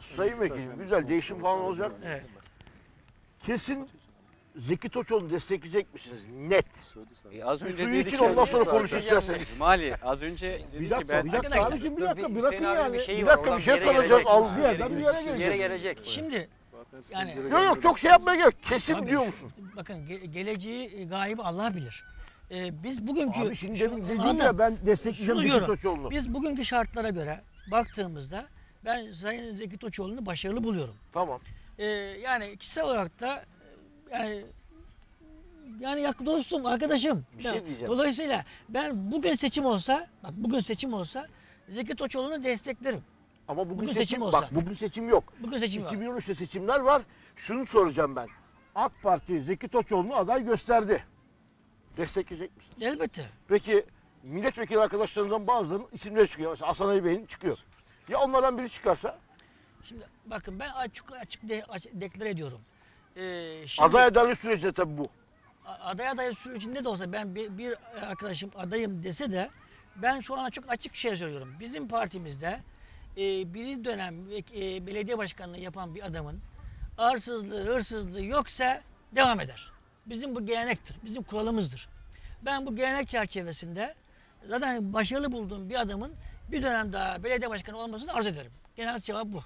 Sayın Vekilim güzel değişim falan olacak. Evet. Kesin Zeki Toçoğlu'nu destekleyecek misiniz? Net. E, az önce Suyu için ondan sonra konuş isterseniz. Mali az önce dedi Bir ki dakika, ben bir dakika Arkadaşlar, abicim bir dakika bir bırakın abinin yani. bir şeyi Bir var, dakika bir şey bir yere soracağız. gelecek. Al bir yerden bir yere Yere geleceğiz. gelecek. Şimdi yani Yok yok çok şey yapmaya gerek. Kesin Tabii, diyor şu- musun? Bakın ge- geleceği e, gaybi Allah bilir. Ee, biz bugünkü Abi şimdi şu demin dedin ya ben şunu destekleyeceğim Zeki diyorum. Toçoğlu'nu. Biz bugünkü şartlara göre baktığımızda ben Sayın Zeki Toçoğlu'nu başarılı buluyorum. Tamam. Ee, yani kişisel olarak da yani yani yak dostum, arkadaşım. Bir şey diyeceğim. Dolayısıyla ben bugün seçim olsa, bak bugün seçim olsa Zeki Toçoğlu'nu desteklerim. Ama bugün, Bugün seçim, seçim olsa. bak bugün seçim yok. Bugün seçim var. 2013'te seçimler var. Şunu soracağım ben. AK Parti Zeki Toçoğlu'nu aday gösterdi. Destekleyecek misin? Elbette. Peki milletvekili arkadaşlarınızdan bazılarının isimleri çıkıyor. Mesela Hasan Ali Bey'in çıkıyor. Ya onlardan biri çıkarsa Şimdi bakın ben açık açık, de, açık deklar ediyorum. Ee, şimdi, aday adaylık sürecinde tabii bu. aday aday sürecinde de olsa ben bir, bir arkadaşım adayım dese de ben şu an çok açık şey söylüyorum. Bizim partimizde e, bir dönem e, belediye başkanlığı yapan bir adamın arsızlığı, hırsızlığı yoksa devam eder. Bizim bu gelenektir, bizim kuralımızdır. Ben bu gelenek çerçevesinde zaten başarılı bulduğum bir adamın bir dönem daha belediye başkanı olmasını arz ederim. Genel cevap bu.